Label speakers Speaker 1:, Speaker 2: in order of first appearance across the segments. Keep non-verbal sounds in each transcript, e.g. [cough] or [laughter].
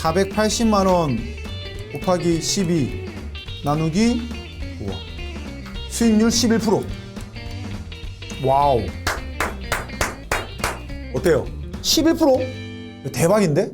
Speaker 1: 480만 원 곱하기 12 나누기 우와. 수익률 11% 와우 어때요? 11%? 대박인데?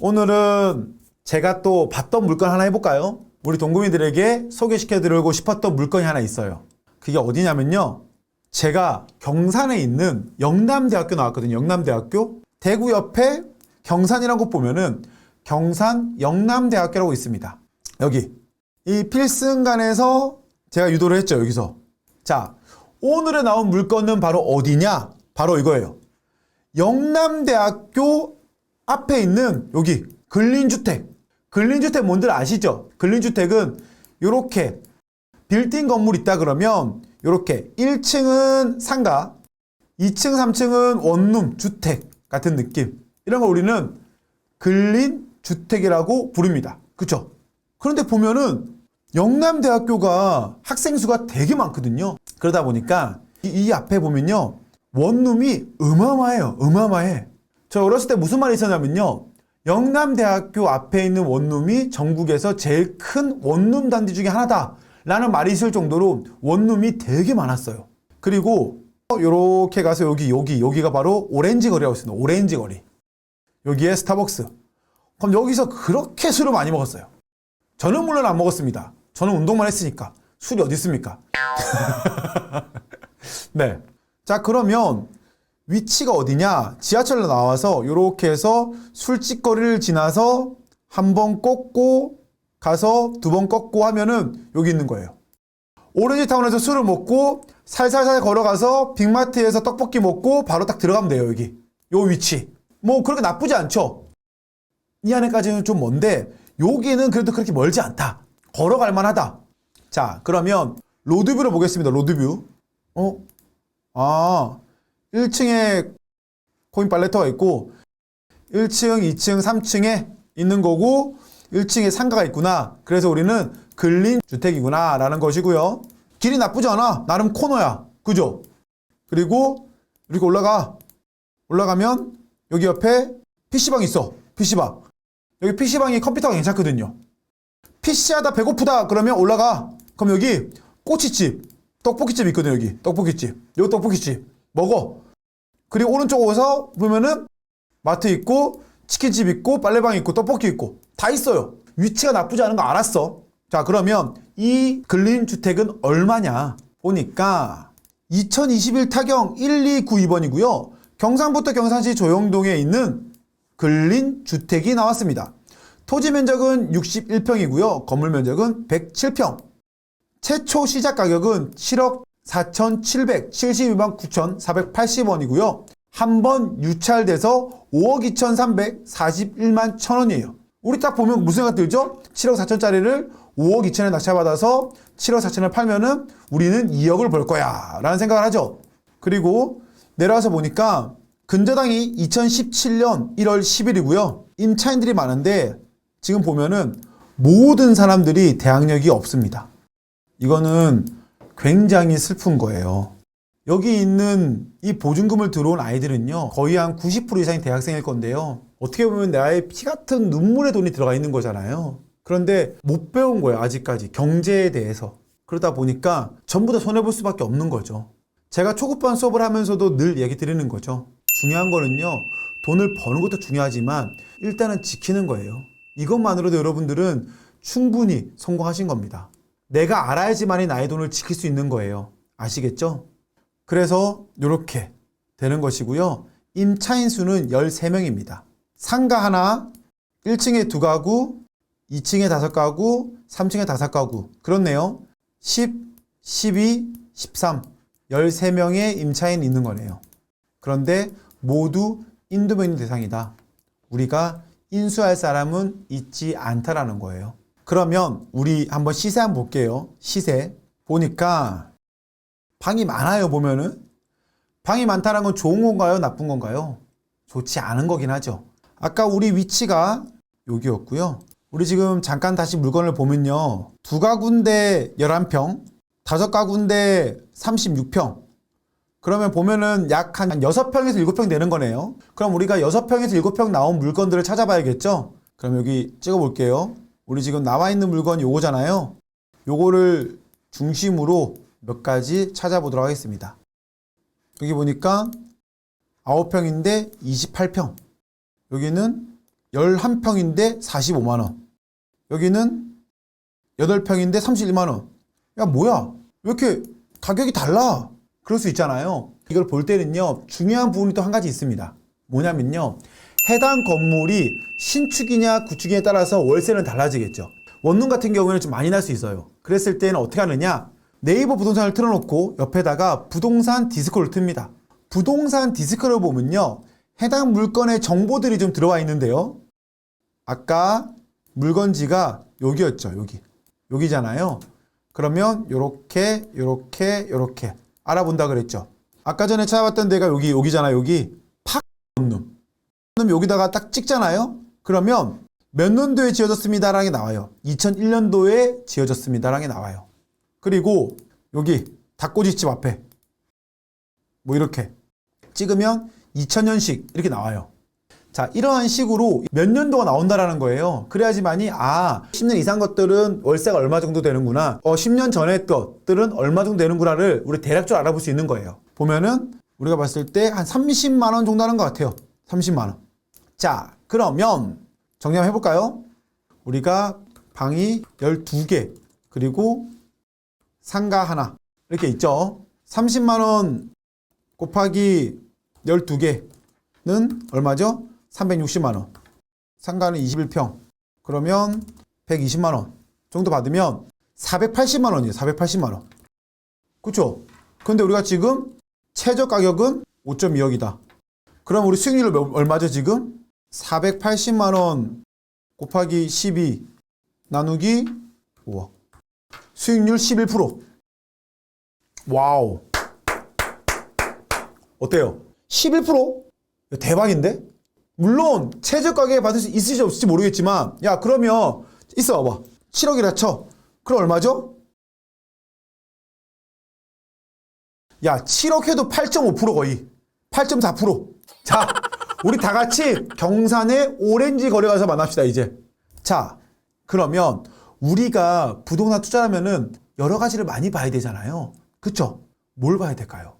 Speaker 1: 오늘은 제가 또 봤던 물건 하나 해볼까요? 우리 동구민들에게 소개시켜드리고 싶었던 물건이 하나 있어요. 그게 어디냐면요. 제가 경산에 있는 영남대학교 나왔거든요. 영남대학교. 대구 옆에 경산이라는 곳 보면은 경산 영남대학교라고 있습니다. 여기. 이 필승간에서 제가 유도를 했죠. 여기서. 자, 오늘에 나온 물건은 바로 어디냐? 바로 이거예요. 영남대학교 앞에 있는 여기 근린주택. 근린주택 뭔들 아시죠? 근린주택은 이렇게 빌딩 건물 있다 그러면 이렇게 1층은 상가, 2층, 3층은 원룸, 주택 같은 느낌. 이런 걸 우리는 근린 주택이라고 부릅니다. 그쵸? 그런데 보면은 영남대학교가 학생 수가 되게 많거든요. 그러다 보니까 이, 이 앞에 보면요. 원룸이 어마어마해요. 어마어마해. 저 어렸을 때 무슨 말이 있었냐면요. 영남대학교 앞에 있는 원룸이 전국에서 제일 큰 원룸 단지 중에 하나다. 라는 말이 있을 정도로 원룸이 되게 많았어요. 그리고 요렇게 가서 여기, 여기, 여기가 바로 오렌지 거리라고 있습니다. 오렌지 거리. 여기에 스타벅스. 그럼 여기서 그렇게 술을 많이 먹었어요. 저는 물론 안 먹었습니다. 저는 운동만 했으니까. 술이 어디 있습니까? [laughs] 네. 자, 그러면 위치가 어디냐? 지하철로 나와서 이렇게 해서 술집거리를 지나서 한번 꺾고 가서 두 번 꺾고 하면은 여기 있는 거예요. 오렌지 타운에서 술을 먹고 살살살 걸어가서 빅마트에서 떡볶이 먹고 바로 딱 들어가면 돼요, 여기. 요 위치. 뭐 그렇게 나쁘지 않죠? 이 안에까지는 좀 먼데 여기는 그래도 그렇게 멀지 않다. 걸어갈 만하다. 자, 그러면 로드뷰를 보겠습니다. 로드뷰. 어? 아, 1층에 코인 팔레터가 있고 1층, 2층, 3층에 있는 거고 1층에 상가가 있구나. 그래서 우리는 근린 주택이구나 라는 것이고요. 길이 나쁘지 않아. 나름 코너야. 그죠? 그리고 이렇게 올라가. 올라가면 여기 옆에 PC방 있어. PC방. 여기 PC방이 컴퓨터가 괜찮거든요. PC하다 배고프다 그러면 올라가. 그럼 여기 꼬치집, 떡볶이집 있거든요. 여기 떡볶이집. 여기 떡볶이집 먹어. 그리고 오른쪽 오서 보면은 마트 있고 치킨집 있고 빨래방 있고 떡볶이 있고 다 있어요. 위치가 나쁘지 않은 거 알았어. 자 그러면 이 근린 주택은 얼마냐 보니까 2021 타경 1292번이고요. 경상부터 경산시 조영동에 있는 근린 주택이 나왔습니다. 토지 면적은 61평이고요. 건물 면적은 107평. 최초 시작 가격은 7억 4,772만 9,480원이고요. 한 번 유찰돼서 5억 2,341만 1,000원이에요. 우리 딱 보면 무슨 생각 들죠? 7억 4천짜리를 5억 2천에 낙찰받아서 7억 4천을 팔면은 우리는 2억을 벌 거야. 라는 생각을 하죠. 그리고 내려와서 보니까 근저당이 2017년 1월 10일이고요. 임차인들이 많은데 지금 보면은 모든 사람들이 대학력이 없습니다. 이거는 굉장히 슬픈 거예요. 여기 있는 이 보증금을 들어온 아이들은요, 거의 한 90% 이상이 대학생일 건데요. 어떻게 보면 나의 피 같은 눈물의 돈이 들어가 있는 거잖아요. 그런데 못 배운 거예요, 아직까지. 경제에 대해서. 그러다 보니까 전부 다 손해볼 수밖에 없는 거죠. 제가 초급반 수업을 하면서도 늘 얘기 드리는 거죠. 중요한 거는요, 돈을 버는 것도 중요하지만 일단은 지키는 거예요. 이것만으로도 여러분들은 충분히 성공하신 겁니다. 내가 알아야지만이 나의 돈을 지킬 수 있는 거예요. 아시겠죠? 그래서 이렇게 되는 것이고요. 임차인 수는 13명입니다. 상가 하나, 1층에 두 가구, 2층에 다섯 가구, 3층에 다섯 가구. 그렇네요. 10, 12, 13. 13명의 임차인이 있는 거네요. 그런데 모두 인도명인 대상이다. 우리가 인수할 사람은 있지 않다라는 거예요. 그러면 우리 한번 시세 한번 볼게요. 시세. 보니까 방이 많아요, 보면은. 방이 많다는 건 좋은 건가요? 나쁜 건가요? 좋지 않은 거긴 하죠. 아까 우리 위치가 여기였고요. 우리 지금 잠깐 다시 물건을 보면요. 두 가구인데 11평, 다섯 가구인데 36평, 그러면 보면은 약 한 6평에서 7평 되는 거네요. 그럼 우리가 6평에서 7평 나온 물건들을 찾아봐야겠죠? 그럼 여기 찍어 볼게요. 우리 지금 나와 있는 물건이 요거잖아요. 요거를 중심으로 몇 가지 찾아보도록 하겠습니다. 여기 보니까 9평인데 28평. 여기는 11평인데 45만원. 여기는 8평인데 31만원. 야, 뭐야? 왜 이렇게 가격이 달라? 그럴 수 있잖아요. 이걸 볼 때는요, 중요한 부분이 또 한 가지 있습니다. 뭐냐면요, 해당 건물이 신축이냐 구축이냐에 따라서 월세는 달라지겠죠. 원룸 같은 경우에는 좀 많이 날 수 있어요. 그랬을 때는 어떻게 하느냐? 네이버 부동산을 틀어놓고 옆에다가 부동산 디스코를 틉니다. 부동산 디스코를 보면요, 해당 물건의 정보들이 좀 들어와 있는데요. 아까 물건지가 여기였죠, 여기. 여기잖아요. 그러면 요렇게, 요렇게, 요렇게 알아본다 그랬죠. 아까 전에 찾아봤던 데가 여기, 여기잖아요, 여기. 팍 원룸. 그럼 여기다가 딱 찍잖아요. 그러면 몇 년도에 지어졌습니다라는 게 나와요. 2001년도에 지어졌습니다라는 게 나와요. 그리고 여기 닭꼬치집 앞에 뭐 이렇게 찍으면 2000년식 이렇게 나와요. 자, 이러한 식으로 몇 년도가 나온다라는 거예요. 그래야지만이 아, 10년 이상 것들은 월세가 얼마 정도 되는구나. 어, 10년 전에 것들은 얼마 정도 되는구나를 우리 대략적으로 알아볼 수 있는 거예요. 보면은 우리가 봤을 때 한 30만 원 정도 하는 것 같아요. 30만 원. 자, 그러면 정리 한번 해 볼까요? 우리가 방이 12개, 그리고 상가 하나, 이렇게 있죠. 30만 원 곱하기 12개는 얼마죠? 360만 원. 상가는 21평. 그러면 120만 원 정도 받으면 480만 원이에요. 480만 원. 그쵸? 근데 우리가 지금 최저 가격은 5.2억이다. 그럼 우리 수익률은 몇- 얼마죠, 지금? 480만 원 곱하기 12 나누기 5억. 수익률 11%. 와우. 어때요? 11%? 대박인데? 물론 최저 가격에 받을 수 있을지 없을지 모르겠지만 야 그러면 있어 봐봐 7억이라 쳐 그럼 얼마죠? 야 7억 해도 8.5% 거의 8.4%. 자, [laughs] 우리 다 같이 경산의 오렌지 거래 가서 만납시다, 이제. 자, 그러면 우리가 부동산 투자하면은 여러 가지를 많이 봐야 되잖아요. 그쵸? 뭘 봐야 될까요?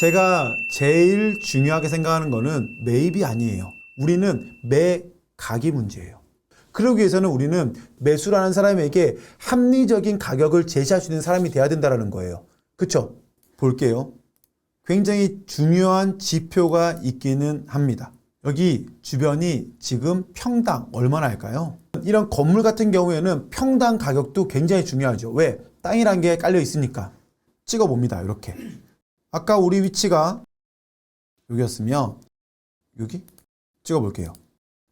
Speaker 1: 제가 제일 중요하게 생각하는 거는 매입이 아니에요. 우리는 매각이 문제예요. 그러기 위해서는 우리는 매수라는 사람에게 합리적인 가격을 제시할 수 있는 사람이 돼야 된다는 거예요. 그쵸? 볼게요. 굉장히 중요한 지표가 있기는 합니다. 여기 주변이 지금 평당 얼마나 할까요? 이런 건물 같은 경우에는 평당 가격도 굉장히 중요하죠. 왜? 땅이란 게 깔려 있으니까. 찍어 봅니다. 이렇게. 아까 우리 위치가 여기였으면 여기 찍어 볼게요.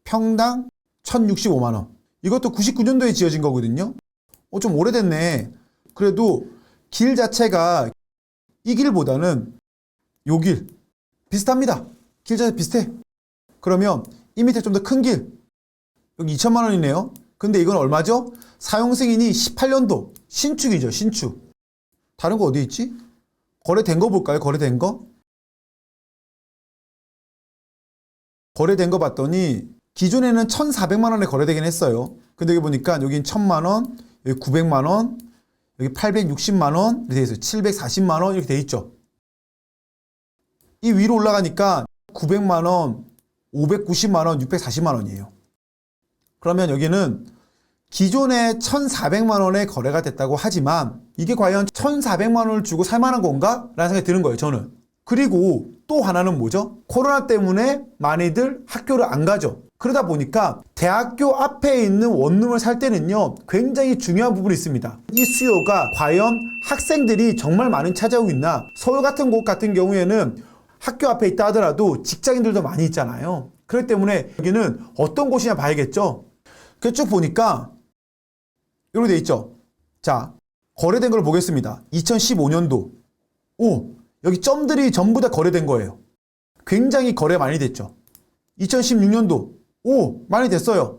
Speaker 1: 평당 1,065만 원. 이것도 99년도에 지어진 거거든요. 어, 좀 오래됐네. 그래도 길 자체가 이 길보다는 요 길 비슷합니다. 길 자체 비슷해. 그러면 이 밑에 좀 더 큰 길. 여기 2천만 원이네요. 근데 이건 얼마죠? 사용 승인이 18년도 신축이죠. 신축. 다른 거 어디 있지? 거래된 거 볼까요? 거래된 거? 거래된 거 봤더니 기존에는 1,400만 원에 거래되긴 했어요. 근데 여기 보니까 여긴 1,000만 원, 여기 900만 원, 여기 860만 원 이렇게 돼 있어요. 740만 원 이렇게 돼 있죠. 이 위로 올라가니까 900만 원, 590만 원, 640만 원이에요. 그러면 여기는 기존에 1,400만 원에 거래가 됐다고 하지만 이게 과연 1,400만 원을 주고 살 만한 건가? 라는 생각이 드는 거예요, 저는. 그리고 또 하나는 뭐죠? 코로나 때문에 많이들 학교를 안 가죠. 그러다 보니까 대학교 앞에 있는 원룸을 살 때는요, 굉장히 중요한 부분이 있습니다. 이 수요가 과연 학생들이 정말 많이 찾아오고 있나? 서울 같은 곳 같은 경우에는 학교 앞에 있다 하더라도 직장인들도 많이 있잖아요. 그렇기 때문에 여기는 어떤 곳이냐 봐야겠죠. 그쭉 보니까 이렇게 돼 있죠. 자, 거래된 걸 보겠습니다. 2015년도. 오, 여기 점들이 전부 다 거래된 거예요. 굉장히 거래 많이 됐죠. 2016년도. 오, 많이 됐어요.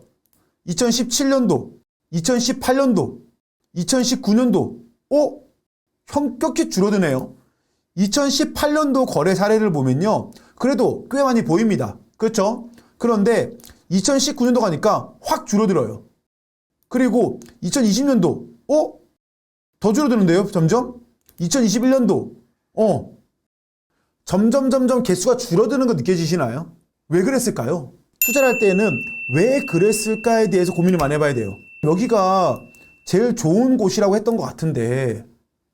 Speaker 1: 2017년도. 2018년도. 2019년도. 오, 현격히 줄어드네요. 2018년도 거래 사례를 보면요. 그래도 꽤 많이 보입니다. 그렇죠? 그런데 2019년도 가니까 확 줄어들어요. 그리고 2020년도, 어? 더 줄어드는데요, 점점? 2021년도, 어? 점점, 점점 개수가 줄어드는 거 느껴지시나요? 왜 그랬을까요? 투자를 할 때에는 왜 그랬을까에 대해서 고민을 많이 해봐야 돼요. 여기가 제일 좋은 곳이라고 했던 것 같은데,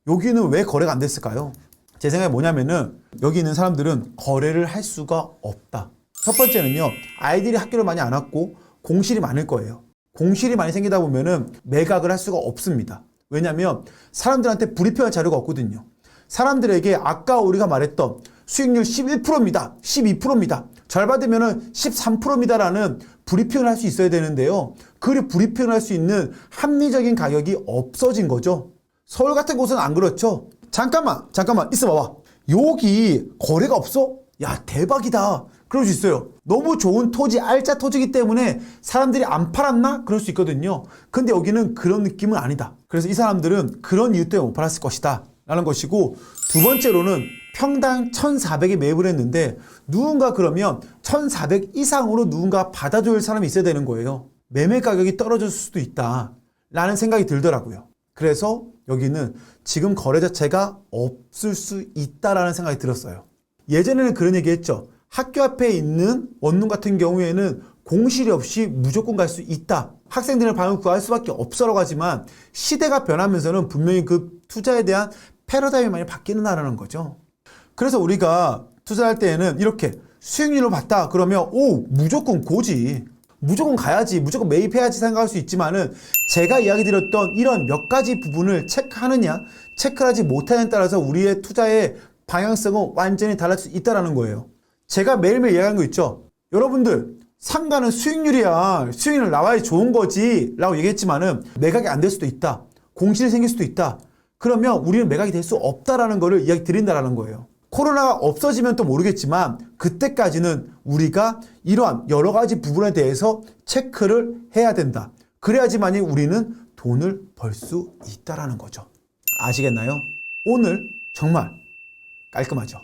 Speaker 1: 여기는 왜 거래가 안 됐을까요? 제 생각에 뭐냐면은, 여기 있는 사람들은 거래를 할 수가 없다. 첫 번째는요, 아이들이 학교를 많이 안 왔고, 공실이 많을 거예요. 공실이 많이 생기다 보면은 매각을 할 수가 없습니다. 왜냐면 사람들한테 불이평할 자료가 없거든요. 사람들에게 아까 우리가 말했던 수익률 11%입니다. 12%입니다. 잘 받으면은 13%입니다라는 불이평을 할 수 있어야 되는데요. 그 불이평을 할수 있는 합리적인 가격이 없어진 거죠. 서울 같은 곳은 안 그렇죠. 잠깐만, 잠깐만, 있어 봐봐. 여기 거래가 없어? 야, 대박이다. 그럴 수 있어요. 너무 좋은 토지, 알짜 토지이기 때문에 사람들이 안 팔았나? 그럴 수 있거든요. 근데 여기는 그런 느낌은 아니다. 그래서 이 사람들은 그런 이유 때문에 못 팔았을 것이다. 라는 것이고, 두 번째로는 평당 1,400에 매입을 했는데, 누군가 그러면 1,400 이상으로 누군가 받아줄 사람이 있어야 되는 거예요. 매매 가격이 떨어질 수도 있다. 라는 생각이 들더라고요. 그래서 여기는 지금 거래 자체가 없을 수 있다라는 생각이 들었어요. 예전에는 그런 얘기 했죠. 학교 앞에 있는 원룸 같은 경우에는 공실이 없이 무조건 갈 수 있다. 학생들은 방을 구할 수밖에 없어라고 하지만 시대가 변하면서는 분명히 그 투자에 대한 패러다임이 많이 바뀌는다라는 거죠. 그래서 우리가 투자할 때에는 이렇게 수익률을 봤다 그러면 오 무조건 고지 무조건 가야지 무조건 매입해야지 생각할 수 있지만은 제가 이야기 드렸던 이런 몇 가지 부분을 체크하느냐 체크하지 못하느냐에 따라서 우리의 투자의 방향성은 완전히 달라질 수 있다라는 거예요. 제가 매일매일 이야기하는 거 있죠. 여러분들 상가는 수익률이야. 수익률 나와야 좋은 거지. 라고 얘기했지만은 매각이 안 될 수도 있다. 공실이 생길 수도 있다. 그러면 우리는 매각이 될 수 없다라는 거를 이야기 드린다라는 거예요. 코로나가 없어지면 또 모르겠지만 그때까지는 우리가 이러한 여러 가지 부분에 대해서 체크를 해야 된다. 그래야지만이 우리는 돈을 벌 수 있다라는 거죠. 아시겠나요? 오늘 정말 깔끔하죠.